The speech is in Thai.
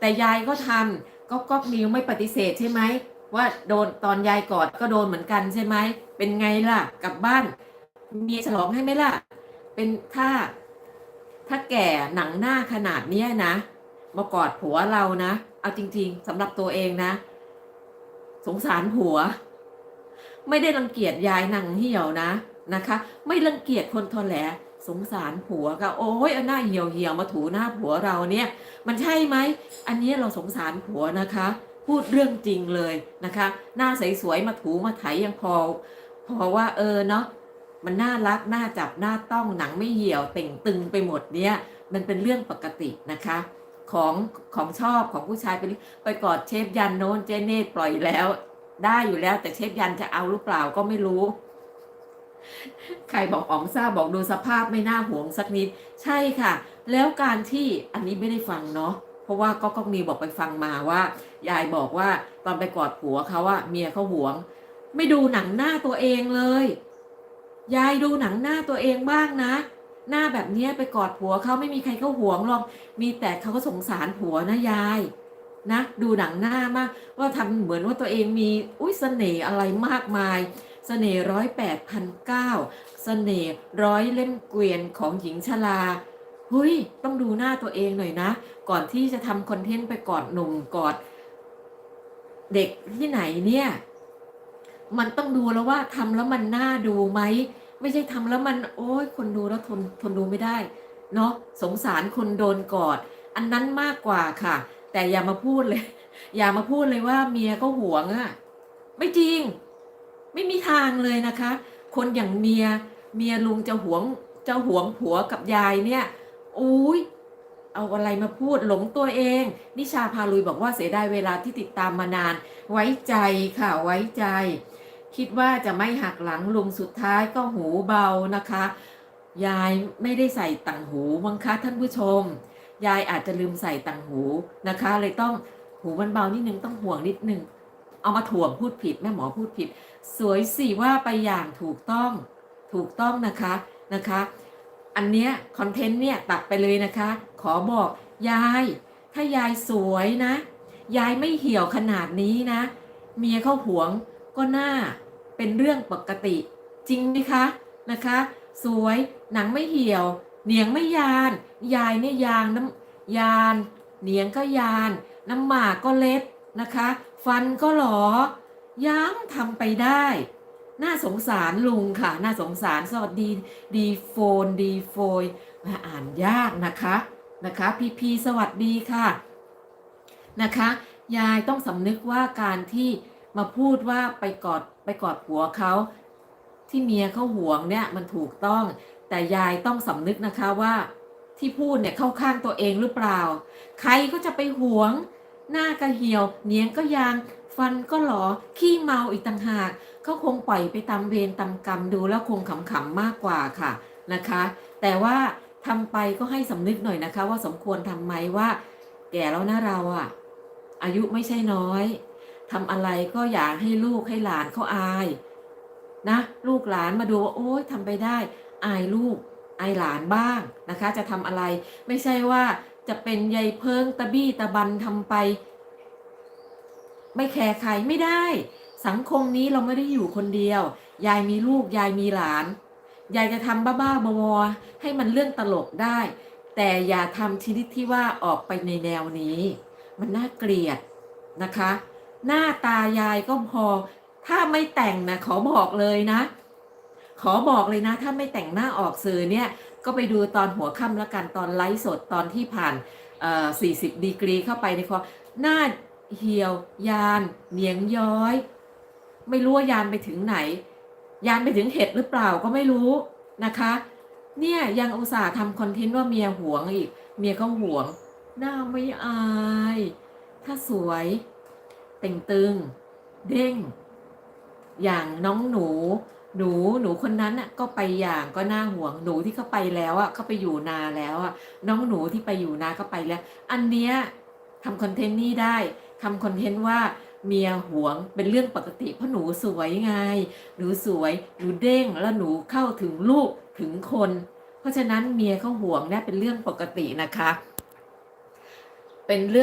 แต่ยายก็ทำก็ก๊อกนิวไม่ปฏิเสธใช่ไหมว่าโดนตอนยายกอดก็โดนเหมือนกันใช่ไหมเป็นไงล่ะ กลับบ้าน มีฉลองให้ไหมล่ะ เป็นถ้า ถ้าแก่หนังหน้าขนาดเนี้ยนะมากอดผัวเรานะ เอาจริง ๆสำหรับตัวเองนะ สงสารผัว ไม่ได้รังเกียจยายหนังเหี่ยวนะนะคะ ไม่รังเกียจคนทนแหล สงสารผัวก็โอ้ยเอาหน้าเหี่ยวเหี่ยวมาถูหน้าผัวเราเนี่ย มันใช่ไหมอันนี้เราสงสารผัวนะคะ พูดเรื่องจริงเลยนะคะ หน้าใสๆมาถูมาไถยังพอ พอว่าเออเนาะมันน่ารักน่าจับน่าต้องหนังไม่เหี่ยวเต่งตึงไปหมดเนี่ยมันเป็นเรื่องปกตินะคะของของชอบของผู้ชายไปไปกอดเชฟยันโน้นเจเน่ปล่อยแล้ว ได้อยู่แล้วแต่เชฟยันจะเอาหรือเปล่าก็ไม่รู้ ใครบอกอ๋องซ่าบอกดูสภาพไม่น่าห่วงสักนิด ใช่ค่ะ แล้วการที่อันนี้ไม่ได้ฟังเนาะเพราะว่าก็ก็มีบอกไปฟังมาว่า ยายบอกว่าตอนไปกอดผัวเขาว่าเมียเขาหวง ไม่ดูหนังหน้าตัวเองเลย ยายดูหนังหน้าตัวเองบ้างนะ หน้าแบบเนี้ยไปกอดผัวเขาไม่มีใครเขาหวงหรอกมีแต่เขาก็สงสารผัวนะยายนะดูหนังหน้ามากว่าทำเหมือนว่าตัวเองมีอุ้ยเสน่ห์อะไรมากมาย เสน่ห์ร้อยแปดพันเก้าเสน่ห์ร้อยเล่มเกวียนของหญิงชราเฮ้ยต้องดูหน้าตัวเองหน่อยนะ ก่อนที่จะทำคอนเทนต์ไปกอดหนุ่มกอด เด็กที่ไหนเนี่ย มันต้องดูแล้วว่าทำแล้วมันน่าดูไหมไม่ใช่ทำแล้วมันโอ้ยคนดูแล้วทนทนดูไม่ได้เนาะสงสารคนโดนกอด อันนั้นมากกว่าค่ะ แต่อย่ามาพูดเลย อย่ามาพูดเลยว่าเมียก็หวงอะ่ะ ไม่จริง ไม่มีทางเลยนะคะ คนอย่างเมียเมียลุงจะหวงจะหวงผัวกับยายเนี่ยอุ้ยเอาอะไรมาพูดหลงตัวเอง นิชาพาลุยบอกว่าเสียดายเวลาที่ติดตามมานาน ไว้ใจค่ะไว้ใจ คิดว่าจะไม่หักหลังลุงสุดท้ายก็หูเบานะคะ ยายไม่ได้ใส่ต่างหูมั้งคะท่านผู้ชม ยายอาจจะลืมใส่ต่างหูนะคะ เลยต้องหูมันเบานิดนึงต้องห่วงนิดนึง เอามาถ่วงพูดผิดแม่หมอพูดผิด สวยสิว่าไปอย่างถูกต้องถูกต้องนะคะนะคะ อันเนี้ยคอนเทนต์เนี่ยตัดไปเลยนะคะ ขอบอกยาย ถ้ายายสวยนะ ยายไม่เหี่ยวขนาดนี้นะ เมียเขาหวงก็น่าเป็นเรื่องปกติ จริงไหมคะนะคะ สวยหนังไม่เหี่ยว เหนียงไม่ยาน ยายเนี่ยยางน้ำยาน เหนียงก็ยาน น้ำหมากก็เล็ดนะคะ ฟันก็หลอยังทำไปได้ น่าสงสารลุงค่ะ น่าสงสารสวัสดีดีโฟนดีโฟยมาอ่านยากนะคะนะคะ พีพีสวัสดีค่ะนะคะ ยายต้องสำนึกว่าการที่มาพูดว่าไปกอดไปกอดผัวเขาที่เมียเขาห่วงเนี่ยมันถูกต้อง แต่ยายต้องสำนึกนะคะว่าที่พูดเนี่ยเข้าข้างตัวเองหรือเปล่า ใครก็จะไปห่วง หน้าก็เหี่ยวเนียงก็ยาง ฟันก็หลอ ขี้เมาอีกต่างหากเขาคงปล่อยไปตามเวรตามกรรมดูแล้วคงขำๆมากกว่าค่ะนะคะ แต่ว่าทำไปก็ให้สำนึกหน่อยนะคะ ว่าสมควรทำไหมว่า แก่แล้วนะเราอะอายุไม่ใช่น้อยทำอะไรก็อยากให้ลูกให้หลานเขาอาย นะ ลูกหลานมาดูว่าโอ๊ยทำไปได้ อายลูก อายหลานบ้างนะคะ จะทำอะไรไม่ใช่ว่า จะเป็นยายเพิงตะบี้ตะบันทำไป ไม่แคร์ใครไม่ได้ สังคมนี้เราไม่ได้อยู่คนเดียว ยายมีลูกยายมีหลาน ยายจะทำบ้าๆบอๆให้มันเรื่องตลกได้ แต่อย่าทำชนิดที่ว่าออกไปในแนวนี้ มันน่าเกลียดนะคะ หน้าตายายก็พอ ถ้าไม่แต่งนะขอบอกเลยนะ ขอบอกเลยนะ ถ้าไม่แต่งหน้าออกสื่อเนี่ย ก็ไปดูตอนหัวค่ำและกันตอนไลฟ์สดตอนที่ผ่าน 40 ดีกรีเข้าไปในคอหน้าเหี่ยว ยานเหนียงย้อย ไม่รู้ว่ายานไปถึงไหน ยานไปถึงเห็ดหรือเปล่าก็ไม่รู้นะคะ เนี่ยยังอุตส่าห์ทำคอนเทนต์ว่าเมียหวงอีก เมียก็หวง หน้าไม่อาย ถ้าสวยเต่งตึง เด้ง อย่างน้องหนู หนูหนูคนนั้นน่ะก็ไปอย่างก็น่าห่วงหนูที่เขาไปแล้วอะเขาไปอยู่นาแล้วอะน้องหนูที่ไปอยู่นาก็ไปแล้ว อันเนี้ยทำคอนเทนต์นี่ได้ทำคอนเทนต์ว่าเมียหวงเป็นเรื่องปกติ เพราะหนูสวยไง หนูสวย หนูเด้งแล้วหนูเข้าถึงลูกถึงคน เพราะฉะนั้นเมียเขาห่วงเนี่ยเป็นเรื่องปกตินะคะ เป็นเรื่อง